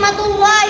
matuwa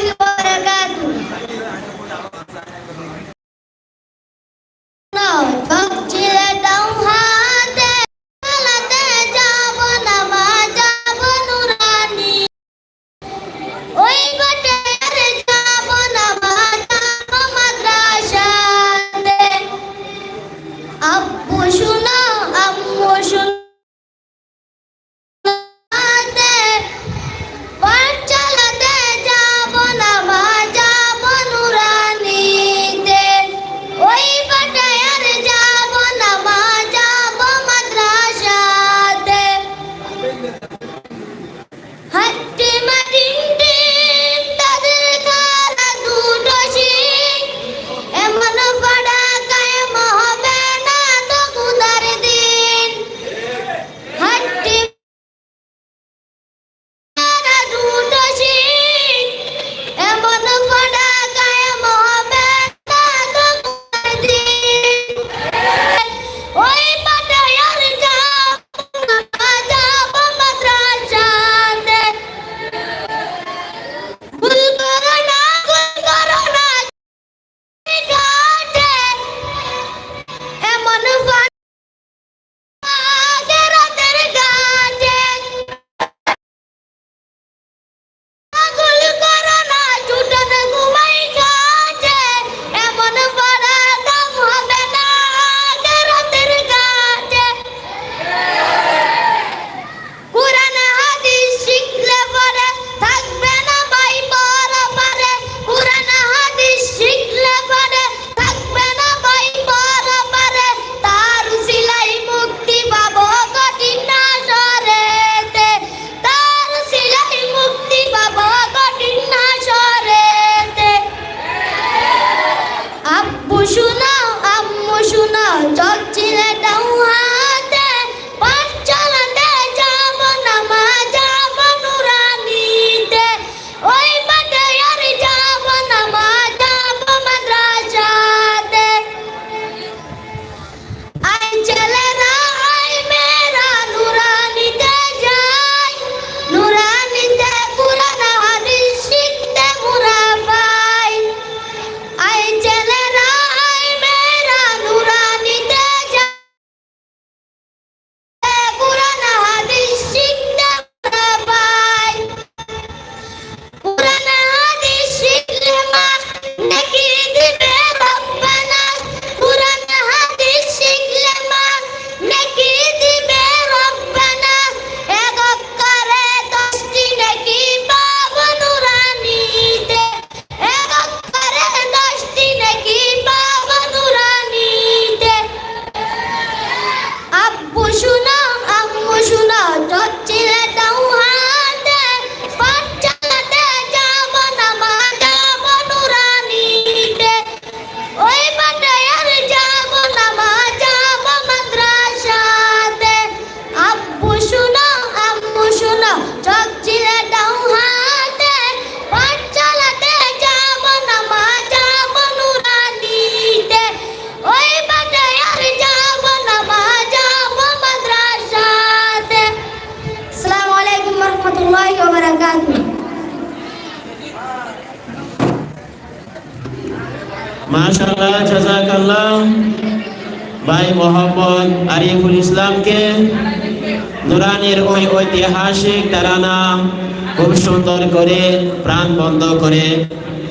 আনন্দ করে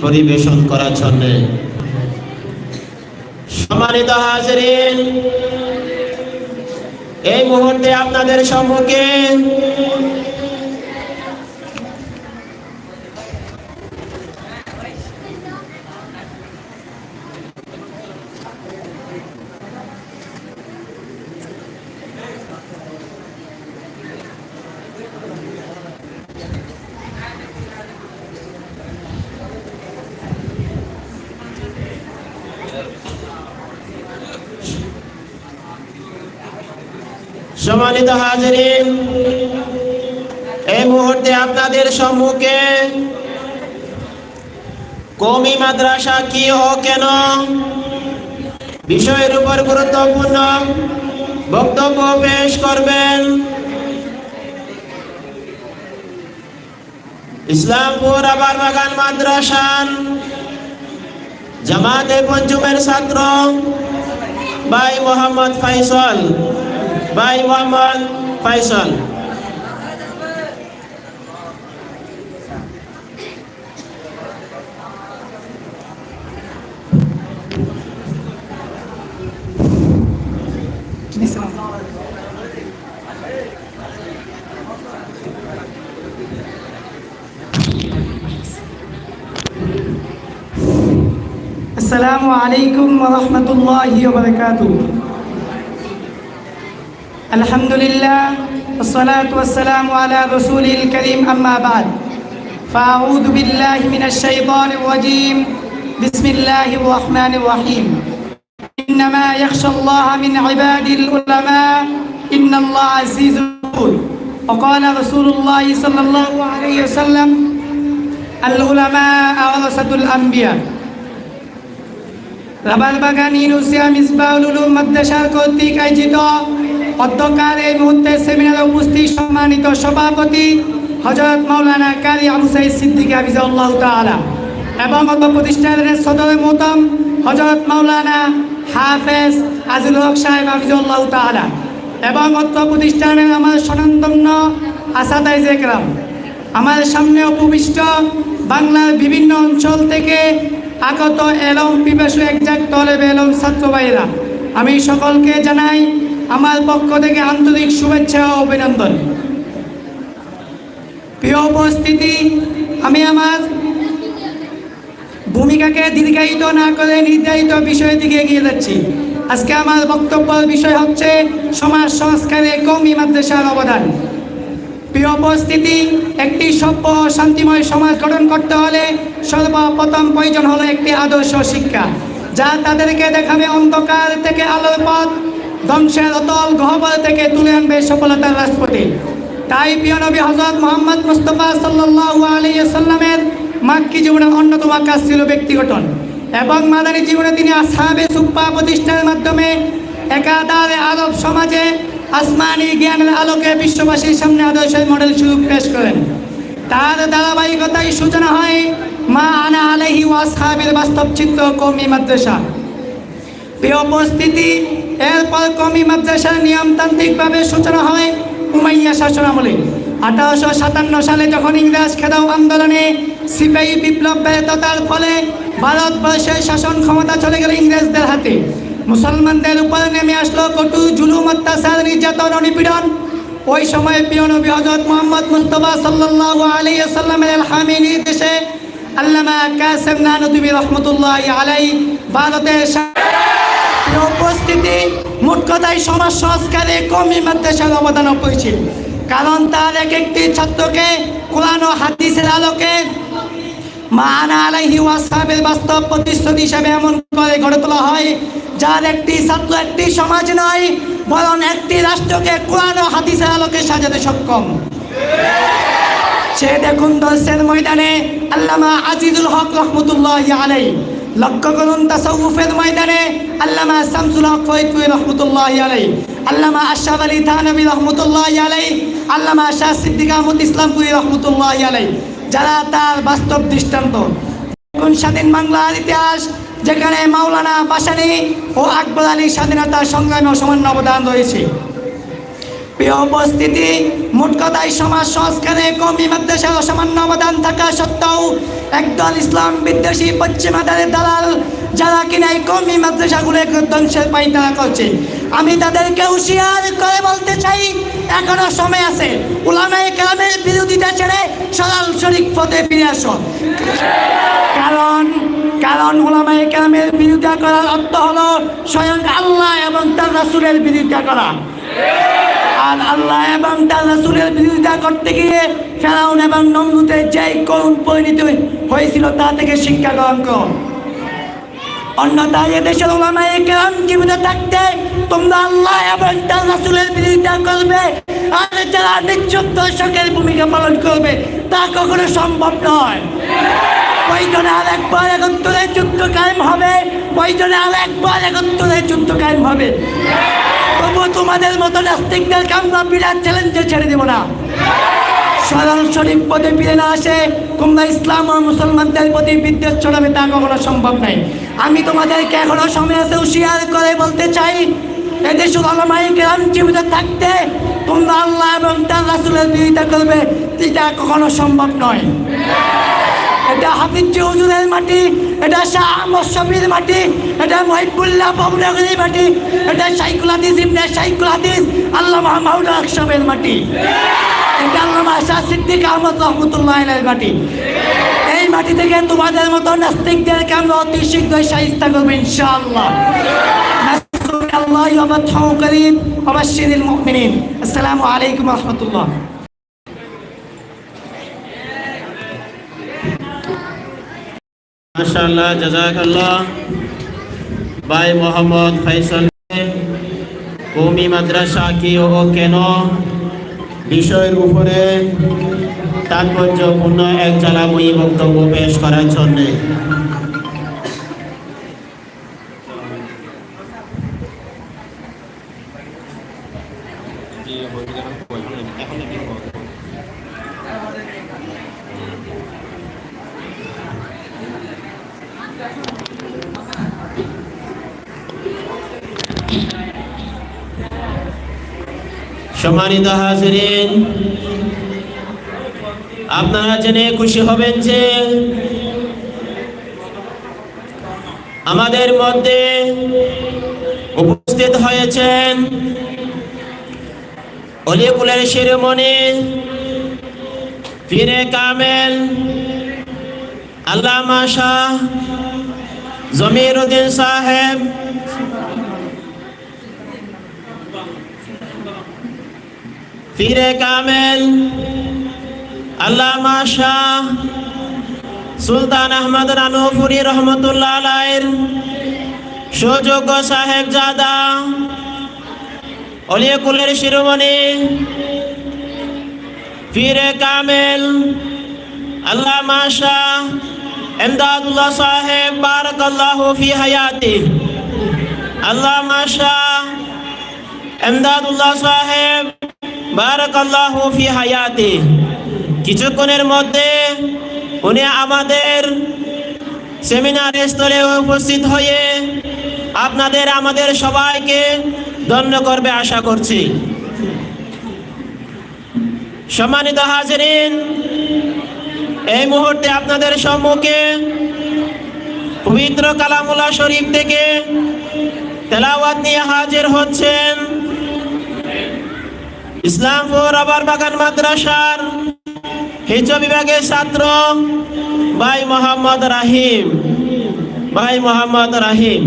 পরিবেশন করার জন্য। সম্মানিত হাজরিন এই মুহূর্তে আপনাদের সম্মুখে সম্মানিত হাজরিন, এই মুহূর্তে আপনাদের সম্মুখে কমি মাদ্রাসা কি ও কেন বিষয়ের উপর গুরুত্বপূর্ণ বক্তব্য পেশ করবেন। ইসলামপুর আবার বাগান মাদ্রাসান জামাতে পঞ্চমের ছাত্র ভাই মোহাম্মদ ফাইসল ভাই মোহাম্মদ ফাইসল السلام عليكم ورحمة الله وبركاته الحمد لله والصلاة والسلام على رسول الكريم أما بعد فأعوذ بالله من الشيطان الرجيم بسم الله الرحمن الرحيم إنما يخشى الله من عباد العلماء إن الله عزيز غفور وقال رسول الله صلى الله عليه وسلم العلماء ورثة الأنبياء রাবার বাগান ইউনুসিয়া মিসবাউল উলুম মাদ্রাসার কর্তৃক আয়োজিত অধ্যকার এই মুহূর্তে সেমিনারে উপস্থিত সম্মানিত সভাপতি হজরত মৌলানা কারি আবু সাইদ সিদ্দিক হাফিজাউল্লাহ তাআলা এবং অত প্রতিষ্ঠানের সদর মোহতম হজরত মাওলানা হাফেজ আজিল হক সাহেব হাফিজাউল্লাহ তাআলা এবং অত্র প্রতিষ্ঠানের আমার স্বনামধন্য আসাদাইজ একরাম। আমার সামনে উপবিষ্ট বাংলার বিভিন্ন অঞ্চল থেকে আগত এলম পিপাসু একজাক তলেব এলম ছাত্র ভাইয়েরা আমি সকলকে জানাই আমার পক্ষ থেকে আন্তরিক শুভেচ্ছা ও অভিনন্দন। প্রিয় উপস্থিতি, আমি আমার ভূমিকাকে দীর্ঘায়িত না করে নির্ধারিত বিষয়ের দিকে এগিয়ে যাচ্ছি। আজকে আমার বক্তব্যের বিষয় হচ্ছে সমাজ সংস্কারে কৌমি মাদ্রাসার অবদান। প্রিয় উপস্থিতি, একটি সভ্য শান্তিময় সমাজ গঠন করতে হলে সর্বপ্রথম প্রয়োজন হলো একটি আদর্শ শিক্ষা, যা তাদেরকে দেখাবে অন্ধকার থেকে আলোর পথ ধ্বংসের অতল গহবর থেকে তুলে আনবে সফলতার রাষ্ট্রপতি। তাই প্রিয় নবী হজরত মোহাম্মদ মুস্তফা সাল্লাহ আলিয়া সাল্লামের মাক্কি জীবনের অন্যতম কাজ ছিল ব্যক্তি গঠন এবং মাদানী জীবনে তিনি আসাবে সুপ্পা প্রতিষ্ঠানের মাধ্যমে একাধারে আরব সমাজে আসমানি জ্ঞানের আলোকে বিশ্ববাসীর সামনে আদর্শের মডেল স্বরূপ পেশ করেন। তার ধারাবাহিকতায় সূচনা হয় মা আনা আলহি ওয়াসহাবের বাস্তব চিত্র কৌমি মাদ্রাসা। প্রিয় উপস্থিতি এরপর কমি মাদ্রাসার নিয়মতান্ত্রিকভাবে সূচনা হয় উমাইয়া শাসনামলে আঠারোশো সাতান্ন সালে যখন ইংরেজ খেদাও আন্দোলনে সিপাহী বিপ্লব ব্যর্থতার ফলে ভারতবর্ষের শাসন ক্ষমতা চলে গেল ইংরেজদের হাতে। মুসলমানদের উপরে নেমে আসলো কটু, জুলুম, অত্যাচার, নির্যাতন ও নিপীড়ন ওই সময় প্রিয় নবী হজরত মোহাম্মদ মুস্তফা সাল্লাল্লাহু আলাইহি সাল্লামের হামি নির্দেশে আল্লামা কাসেম নানুতুবি রহমতুল্লাহ আলাই ভারতের উপস্থিতি। মোট কথায় সমাজ সংস্কারে কমি মাদ্রাসার অবদান অপরিসীম কারণ তার এক একটি ছাত্রকে কোরআন ও হাদিসের আলোকে মানা আলাইহি ওয়াসাবের বাস্তব প্রতিশ্রুতি হিসাবে এমন করে গড়ে তোলা হয়, যার একটি ছাত্র একটি সমাজ নয়, বরং একটি রাষ্ট্রকে কোরআন ও হাদিসের আলোকে সাজাতে সক্ষম। সে দেখুন দর্শের ময়দানে আল্লামা আজিজুল হক রহমতুল্লাহ আলাই লক্ষ্য করুন তাসাউফের ময়দানে আল্লামা শামসুল হক ফরিদপুর রহমতুল্লাহ আলাই আল্লামা আশরাফ আলী থানবী রহমতুল্লাহ আলাই আল্লামা শাহ সিদ্দিক আহমদ ইসলামপুরি রহমতুল্লাহ আলাই যারা তার বাস্তব দৃষ্টান্ত স্বাধীন বাংলার ইতিহাস, যেখানে মাওলানা বাসানি ও আকবর আলীর স্বাধীনতা সংগ্রামে অসামান্য অবদান রয়েছে। প্রিয় উপস্থিতি মোট কথায় সমাজ সংস্কারে কমি মাদ্রাসার অসামান্য অবদান থাকা সত্ত্বেও একদল ইসলাম বিদ্বেষী পশ্চিমাদারের দালাল, যারা কিনা এই কমি মাদ্রাসাগুলোকে ধ্বংসের পাইতারা করছে। আমি তাদেরকে হুঁশিয়ার করে বলতে চাই, এখনও সময় আছে। উলামায়ে কেরামের বিরোধিতা ছেড়ে সরল শরিক পথে ফিরে আসো। কারণ কারণ ওলামায়ে কেরামের বিরোধিতা করার অর্থ হলো স্বয়ং আল্লাহ এবং তার রাসূলের বিরোধিতা করা। আর আল্লাহ এবং তার রাসূলের বিরোধিতা করতে গিয়ে ফেরাউন এবং নমরুদের যেই করুণ পরিণত হয়েছিল তা থেকে শিক্ষা গ্রহণ করো অন্যথায় এদেশের ওলামায়ে কেরাম জীবিত থাকতে তোমরা আল্লাহ এবং তার রাসূলের বিরোধিতা করবে আর যারা নিশ্চুপ দর্শকের ভূমিকা পালন করবে তা কখনো সম্ভব নয়। প্রয়োজনে আর একবার একত্তরে যুদ্ধ কায়েম হবে। প্রয়োজনে আর একবার একত্তরে যুদ্ধ কায়েম হবে। তবু তোমাদের মতো নাস্তিকদের আমরা বিরাট চ্যালেঞ্জে ছেড়ে দেব না। সরল শরীফ পদে ফিরে না আসে তোমরা ইসলাম ও মুসলমানদের প্রতি বিদ্বেষ ছড়াবে তা কখনো সম্ভব নয়। আমি তোমাদেরকে এখনও সময় আছে হুশিয়ার করে বলতে চাই গ্রাম জীবিত থাকতে তোমরা আল্লাহ এবং তার রাসুলের বিরোধিতা করবে, এটা কখনো সম্ভব নয়। এটা হাফিজ হুজুরের মাটি এটা শাহ আহমদ শফির মাটি এটা মহিবুল্লাহ বাবুনগরের মাটি এটা শাইকুল হাদিস ইবনে শাইকুল হাদিস আল্লাহ মাহমুদ আকশাবের মাটি এটা আল্লামা শাহ সিদ্দিক আহমদ রহমতুল্লাহ আলাইহির মাটি এই মাটি থেকে তোমাদের মতো নাস্তিকদেরকে আমরা অতি শীঘ্রই সাহিস্তা করবো ইনশাআল্লাহ نسأل الله وفتحه قريب وبشر المؤمنين السلام عليكم ورحمة الله মাশাআল্লাহ জাজাকাল্লাহ ভাই মোহাম্মদ ফাইসাল কৌমি মাদ্রাসা কি ও কেন? বিষয়ের উপরে তাৎপর্যপূর্ণ এক চালাময়ী বক্তব্য পেশ করার জন্যে। সম্মানিত হাজরিন, আপনারা জেনে খুশি হবেন যে আমাদের মধ্যে উপস্থিত হয়েছেন অলিকুলের শিরোমণি ফিরে কামেল, আল্লামা শাহ জমির উদ্দিন সাহেব ফিরে কামেল। আল্লামা শাহ সুলতান আহমদ রানুপুরি রহমতুল্লাহ আলাইর সুযোগ্য সাহেব জাদা অলিয়াকুলের শিরোমণি। ফিরে কামেল। আল্লামা শাহ এমদাদুল্লাহ সাহেব, বারাকাল্লাহু ফি হায়াতি। আল্লামা শাহ এমদাদুল্লাহ সাহেব বারাকাল্লাহু হায়াতি। কিছুক্ষণের মধ্যে উনি আমাদের সেমিনার স্থলে উপস্থিত হয়ে আপনাদের, আমাদের সবাইকে ধন্য করবে আশা করছি। সম্মানিত হাজরিন, এই মুহূর্তে আপনাদের সম্মুখে পবিত্র কালামুল্লাহ শরীফ থেকে তেলাওয়াত নিয়ে হাজির হচ্ছেন ইসলামপুর আবার বাগান মাদ্রাসার হিজ বিভাগের ছাত্র ভাই মোহাম্মদ রাহিম। ভাই মোহাম্মদ রাহিম।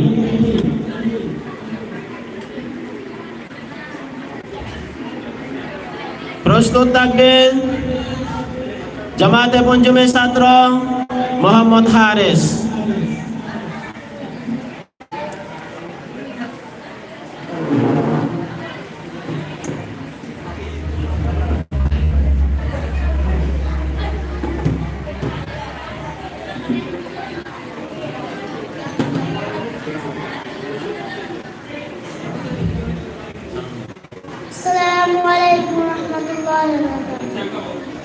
প্রস্তুত থাকবেন জামাতে পঞ্চমের ছাত্র মোহাম্মদ হারেস। Cái 了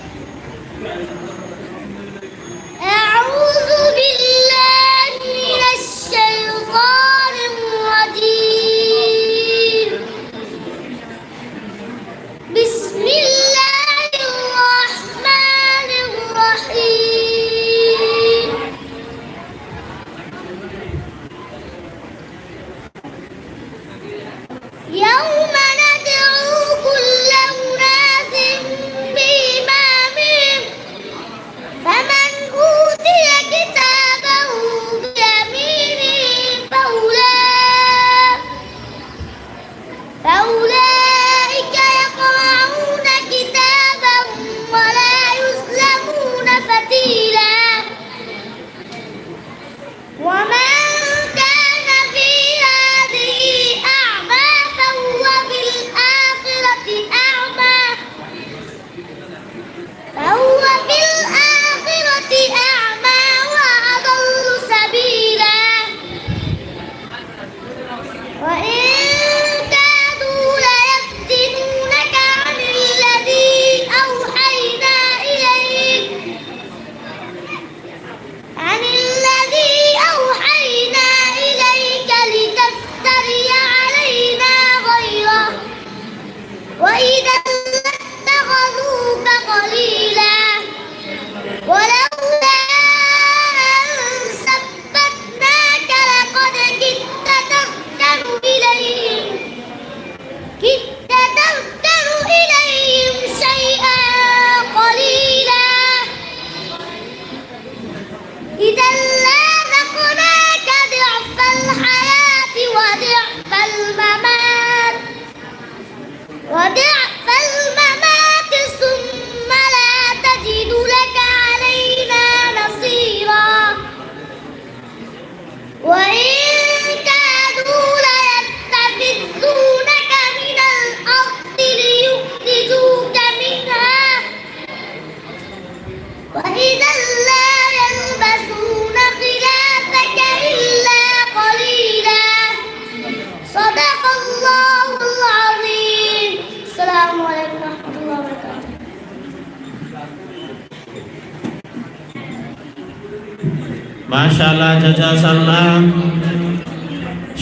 মাশাআল্লাহ, জাজাসাল্লাহ।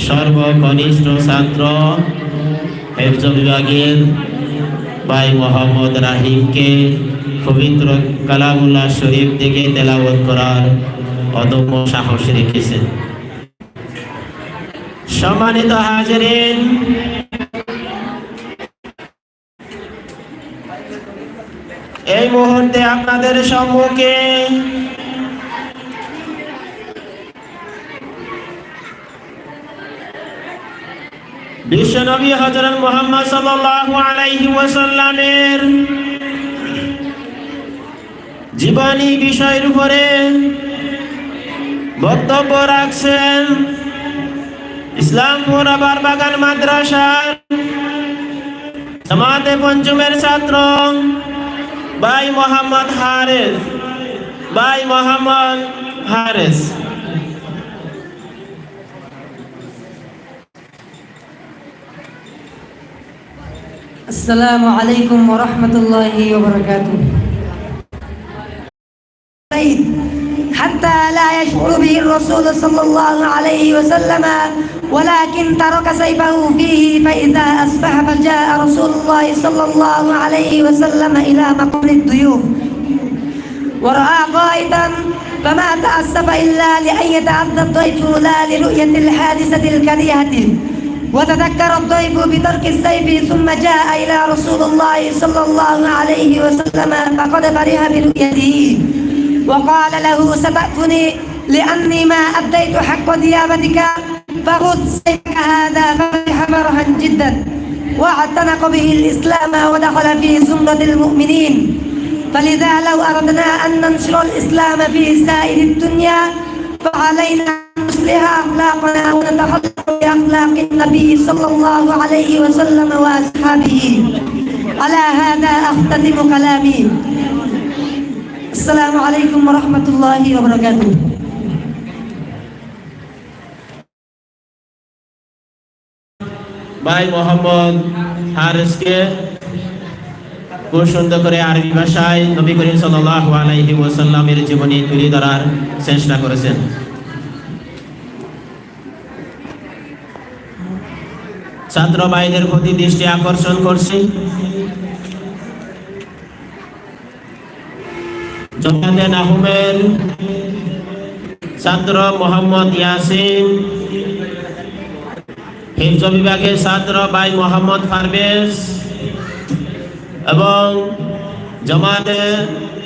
সর্বকনিষ্ঠ ছাত্র হেফজ বিভাগের ভাই মোহাম্মদ রাহিমকে পবিত্র কালামুল্লাহ শরীফ থেকে তেলাওয়াত করার অদম্য সাহস রেখেছেন। সম্মানিত হাজরিন, এই মুহূর্তে আপনাদের সম্মুখে বিশ্বনবী হজরত মোহাম্মদ সাল্লাল্লাহু আলাইহি ওয়াসাল্লামের জীবনী বিষয়ের উপরে বক্তব্য রাখছেন ইসলামপুর আবার বাগান মাদ্রাসার জামাতে পঞ্চমের ছাত্র ভাই মোহাম্মদ হারেস ভাই মোহাম্মদ হারেস। السلام عليكم ورحمة الله وبركاته. حتى لا يشعر به الرسول صلى الله عليه وسلم ولكن ترك سيفه فيه فإذا أصبح فجاء رسول الله صلى الله عليه وسلم إلى مقر الضيوف. ورأى قائدا فما تأسف إلا لأن يتعدى الضيف لا لرؤية الحادثة الكريهة. وتذكر الضيف بترك السيف ثم جاء إلى رسول الله صلى الله عليه وسلم فقد فرح برؤيته. وقال له ستأتني لأني ما أديت حق ديابتك فخذ سيفك هذا فرح فرحا جدا. واعتنق به الإسلام ودخل في زمرة المؤمنين. فلذا لو أردنا أن ننشر الإسلام في سائر الدنيا فعلينا أن نصلح أخلاقنا ونتخلق بأخلاق النبي صلى الله عليه وسلم وأصحابه على هذا أختتم كلامي السلام عليكم ورحمة الله وبركاته ভাই মোহাম্মদ হারেসকে খুব সুন্দর করে আরবি ভাষায় নবী করিম জীবনী তুলে ধরার চেষ্টা করেছেন। ছাত্র ভাইদের প্রতি দৃষ্টি আকর্ষণ করছি। ছাত্র মোহাম্মদ ইয়াসিন, হিফজ বিভাগের ছাত্র ভাই মোহাম্মদ পারভেজ এবং জামাতে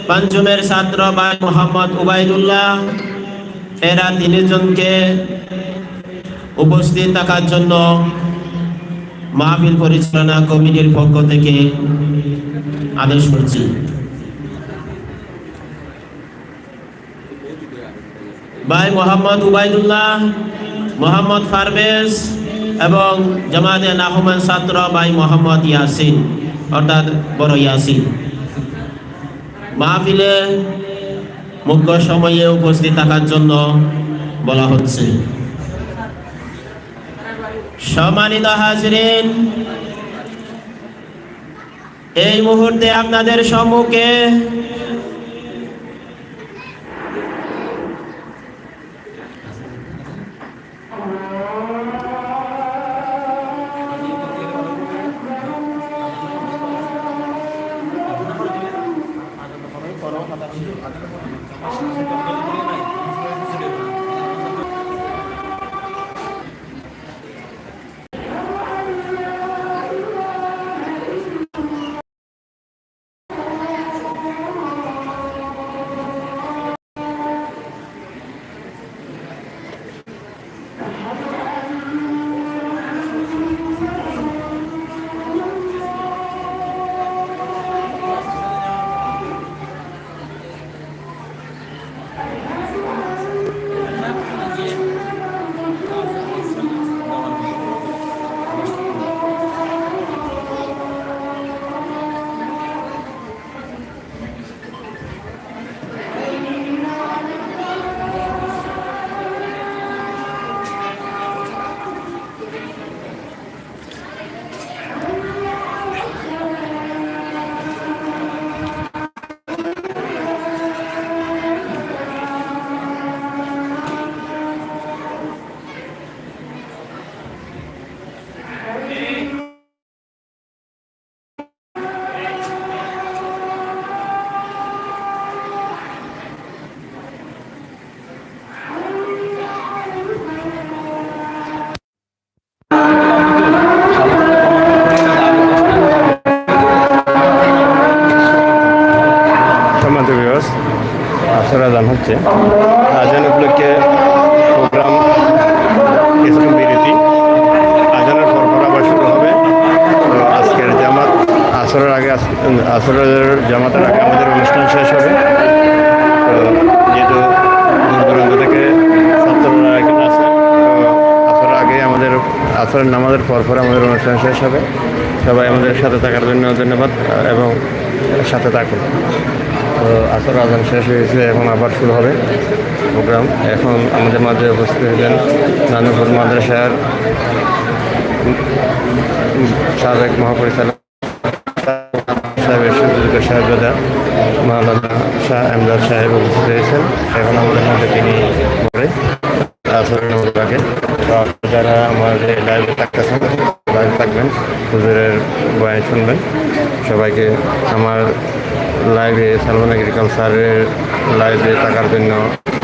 পঞ্চমের ছাত্র ভাই মোহাম্মদ উবাইদুল্লাহ, এরা তিনজনকে উপস্থিত থাকার জন্য মাহফিল পরিচালনা কমিটির পক্ষ থেকে আদেশ করছি। ভাই মোহাম্মদ উবাইদুল্লাহ, মোহাম্মদ ফারবেজ এবং জামাতে নাহমান ছাত্র ভাই মোহাম্মদ ইয়াসিন। অর্থাৎ বড় ইয়াসিন। মাহফিলে মুখ্য সময়ে উপস্থিত থাকার জন্য বলা হচ্ছে। সম্মানিত হাজরিন, এই মুহূর্তে আপনাদের সম্মুখে হচ্ছে। আজান উপলক্ষে প্রোগ্রাম বিরতি আজানের পর পর আবার শুরু হবে। আজকের জামাত, আসরের আগে আসরের জামাতের আগে আমাদের অনুষ্ঠান শেষ হবে। যেহেতু দূর দূরান্ত থেকে ছাত্ররা এখানে তো আসরের আগে আমাদের আসরের নামাজের পর পর আমাদের অনুষ্ঠান শেষ হবে। সবাই আমাদের সাথে থাকার জন্য ধন্যবাদ, এবং সাথে থাকুন। তো আসর আজান শেষ হয়েছে, এখন আবার শুরু হবে প্রোগ্রাম। এখন আমাদের মাঝে উপস্থিত হলেন নানুপুর মাদ্রাসার সাবেক মহাপরিচালক সাহেবের সুযোগ সাহেবজাদা, মাওলানা শাহ আহমদাদ সাহেব উপস্থিত হয়েছেন। এখন আমাদের মধ্যে তিনি পরে আসরের আগে। যারা আমাদের লাইভে থাকতেছেন লাইভে থাকবেন, হুজুরের বয়ান শুনবেন। সবাইকে আমার লাইভে সালমান এগ্রিকালচারের লাইভে থাকার জন্য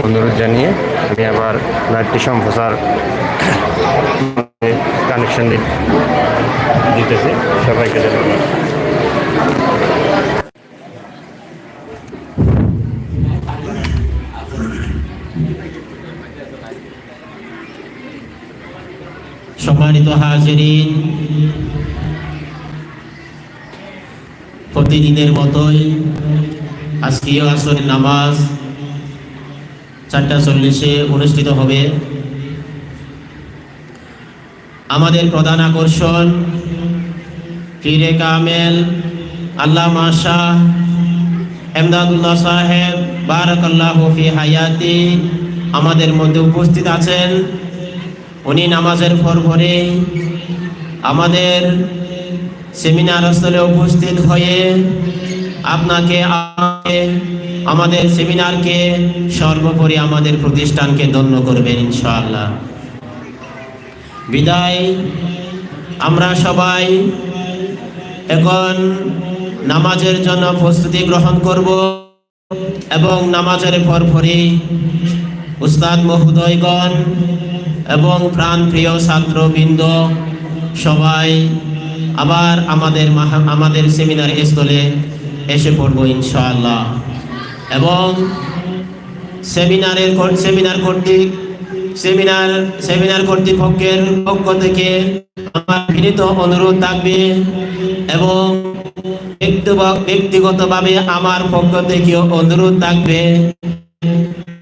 অনুরোধ জানিয়ে আমি আবার লাইভটি সম্প্রচার কানেকশন দিতেছি। সবাইকে ধন্যবাদ। সম্মানিত হাজিরিন, প্রতিদিনের মতোই আজকেও আসরের নামাজ চারটা চল্লিশে অনুষ্ঠিত হবে। আমাদের প্রধান আকর্ষণ ফিরে কামেল আল্লাহ শাহ, এমদাদুল্লাহ সাহেব, বারাকাল্লাহ ফি হায়াতি, আমাদের মধ্যে উপস্থিত আছেন। উনি নামাজের পর পরে আমাদের সেমিনার স্থলে উপস্থিত হয়ে আপনাকে আমাদের সেমিনারকে সর্বোপরি আমাদের প্রতিষ্ঠানকে ধন্য করবেন ইনশাআল্লাহ। বিদায়, আমরা সবাই এখন নামাজের জন্য প্রস্তুতি গ্রহণ করব এবং নামাজের পর পরই উস্তাদ মহোদয়গণ এবং প্রাণপ্রিয় ছাত্রবৃন্দ, সবাই আবার আমাদের আমাদের সেমিনার স্থলে এসে পড়ব ইনশাআল্লাহ। এবং সেমিনারের সেমিনার কর্তৃক, সেমিনার সেমিনার কর্তৃপক্ষের পক্ষ থেকে আমার বিনীত অনুরোধ থাকবে এবং ব্যক্তিগত- ব্যক্তিগতভাবে আমার পক্ষ থেকেও অনুরোধ থাকবে।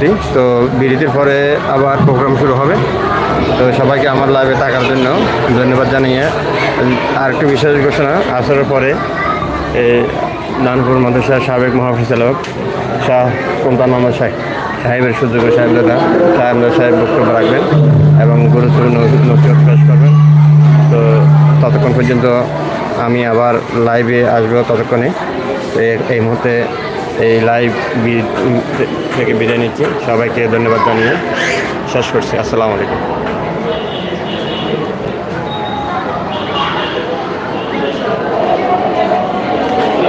বিরতি তো বিরতির পরে আবার প্রোগ্রাম শুরু হবে। তো সবাইকে আমার লাইভে থাকার জন্য ধন্যবাদ জানিয়ে আর একটি বিশেষ ঘোষণা, আসরের পরে নানপুর মাদ্রাসার সাবেক মহাপরিচালক শাহ সুলতান মোহাম্মদ শাহ সাহেবের সুযোগ সাহেব দাদা আহমদ সাহেব বক্তব্য রাখবেন এবং গুরুত্বপূর্ণ পেশ করবেন। তো ততক্ষণ পর্যন্ত আমি আবার লাইভে আসব ততক্ষণে। এই মুহূর্তে এই লাইভ থেকে বিদায় নিচ্ছি। সবাইকে ধন্যবাদ জানিয়ে শেষ করছি। আসসালামু আলাইকুম।